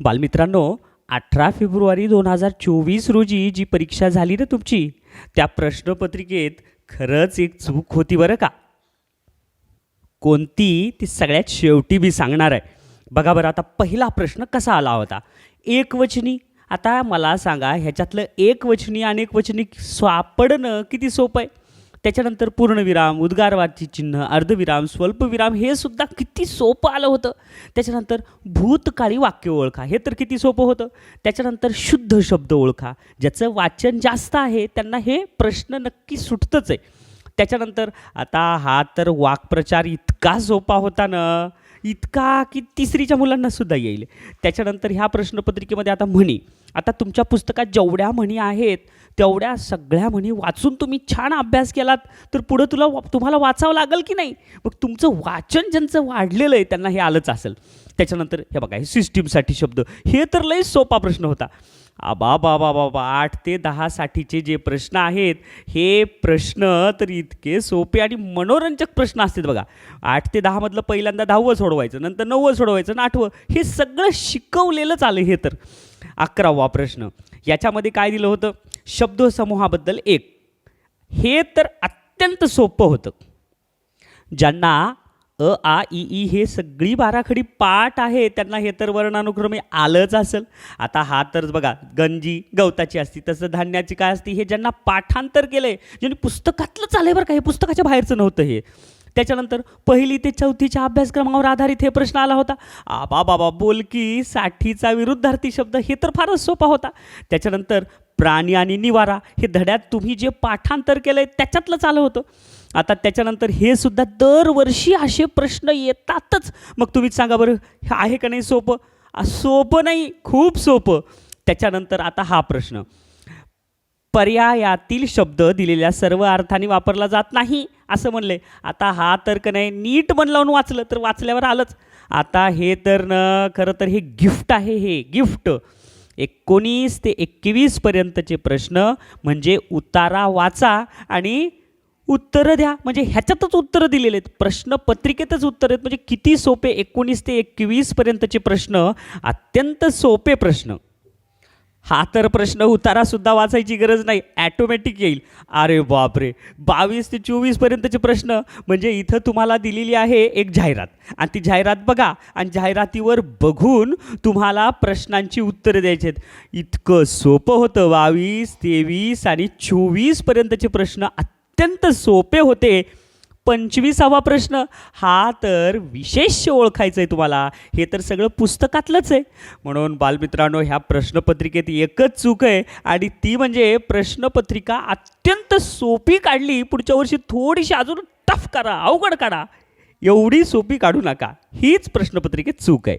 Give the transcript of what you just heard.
बालमित्रांनो अठरा फेब्रुवारी दोन हजार चोवीस रोजी जी परीक्षा झाली ना तुमची त्या प्रश्नपत्रिकेत खरंच एक चूक होती बरं का? कोणती? ती सगळ्यात शेवटी मी सांगणार आहे. बघा बरं आता पहिला प्रश्न कसा आला होता? एकवचनी. आता मला सांगा ह्याच्यातलं एकवचनी अनेकवचनी सापडणं किती सोपं आहे? त्याच्यानंतर पूर्णविराम उद्गारवाची चिन्ह अर्धविराम स्वल्पविराम हे सुद्धा किती सोपं आलं होतं. त्याच्यानंतर भूतकाळी वाक्य ओळखा हे तर किती सोपं होतं. त्याच्यानंतर शुद्ध शब्द ओळखा ज्याचं वाचन जास्त आहे त्यांना हे प्रश्न नक्की सुटतंच आहे. त्याच्यानंतर आता हा तर वाक्प्रचार इतका सोपा होता ना इतका की तिसरीच्या मुलांना सुद्धा येईल. त्याच्यानंतर ह्या प्रश्नपत्रिकेमध्ये आता म्हणी. आता तुमच्या पुस्तकात जेवढ्या म्हणी आहेत तेवढ्या सगळ्या म्हणी वाचून तुम्ही छान अभ्यास केलात तर पुढं तुला तुम्हाला वाचावं लागेल की नाही? मग तुमचं वाचन ज्यांचं वाढलेलं आहे त्यांना हे आलंच असेल. त्याच्यानंतर हे बघा हे सिस्टीमसाठी शब्द. हे तर लई सोपा प्रश्न होता. आबा बाबा बाबा आठ ते दहासाठीचे जे प्रश्न आहेत हे प्रश्न तर इतके सोपे आणि मनोरंजक प्रश्न असतात बघा. आठ ते दहामधलं पहिल्यांदा दहावं सोडवायचं नंतर नववं सोडवायचं आणि आठवं. हे सगळं शिकवलेलंच आलं हे तर. अकरावा प्रश्न. याच्यामध्ये काय दिलं होतं? शब्दसमूहाबद्दल एक. हे तर अत्यंत सोपं होतं. ज्यांना अ आ ई ई हे सगळी बाराखडी पाठ आहे त्यांना हे तर वर्णानुक्रमे आलंच असेल. आता हा तर बघा गंजी गवताची असती तसं धान्याची काय असती हे ज्यांना पाठांतर केलं आहे ज्यांनी पुस्तकातलंच आलं बरं का हे पुस्तकाच्या बाहेरचं नव्हतं हे. त्याच्यानंतर पहिली ते चौथीच्या अभ्यासक्रमावर आधारित हे प्रश्न आला होता. आबा बाबा बोलकी साठीचा विरुद्धार्थी शब्द हे तर फारच सोपा होता. त्याच्यानंतर प्राणी आणि निवारा हे धड्यात तुम्ही जे पाठांतर केलं आहे त्याच्यातलंच आलं होतं. आता त्याच्यानंतर हे सुद्धा दरवर्षी असे प्रश्न येतातच. मग तुम्हीच सांगा बरं हे आहे का नाही सोपं? सोपं नाही खूप सोपं. त्याच्यानंतर आता हा प्रश्न. पर्यायातील शब्द दिलेल्या सर्व अर्थाने वापरला जात नाही असं म्हणले. आता हा तर का नाही नीट मन लावून वाचलं तर वाचल्यावर आलंच. आता हे तर न खरं तर हे गिफ्ट आहे हे गिफ्ट. एकोणीस ते एकवीसपर्यंतचे प्रश्न म्हणजे उतारा वाचा आणि उत्तरं द्या. म्हणजे ह्याच्यातच उत्तरं दिलेले आहेत. प्रश्नपत्रिकेतच उत्तरं आहेत. म्हणजे किती सोपे एकोणीस ते एकवीसपर्यंतचे प्रश्न अत्यंत सोपे प्रश्न. हा तर प्रश्न उतारासुद्धा वाचायची गरज नाही. ॲटोमॅटिक येईल. अरे बापरे. बावीस ते चोवीसपर्यंतचे प्रश्न म्हणजे इथं तुम्हाला दिलेली आहे एक जाहिरात. आणि ती जाहिरात बघा. आणि जाहिरातीवर बघून तुम्हाला प्रश्नांची उत्तरं द्यायची आहेत. इतकं सोपं होतं. बावीस तेवीस आणि चोवीसपर्यंतचे प्रश्न अत्यंत सोपे होते. पंचवीसावा प्रश्न. हा तर विशेष ओळखायचं आहे तुम्हाला. हे तर सगळं पुस्तकातलंच आहे. म्हणून बालमित्रांनो ह्या प्रश्नपत्रिकेत एकच चूक आहे आणि ती म्हणजे प्रश्नपत्रिका अत्यंत सोपी काढली. पुढच्या वर्षी थोडीशी अजून टफ करा अवघड काढा एवढी सोपी काढू नका. हीच प्रश्नपत्रिकेत चूक आहे.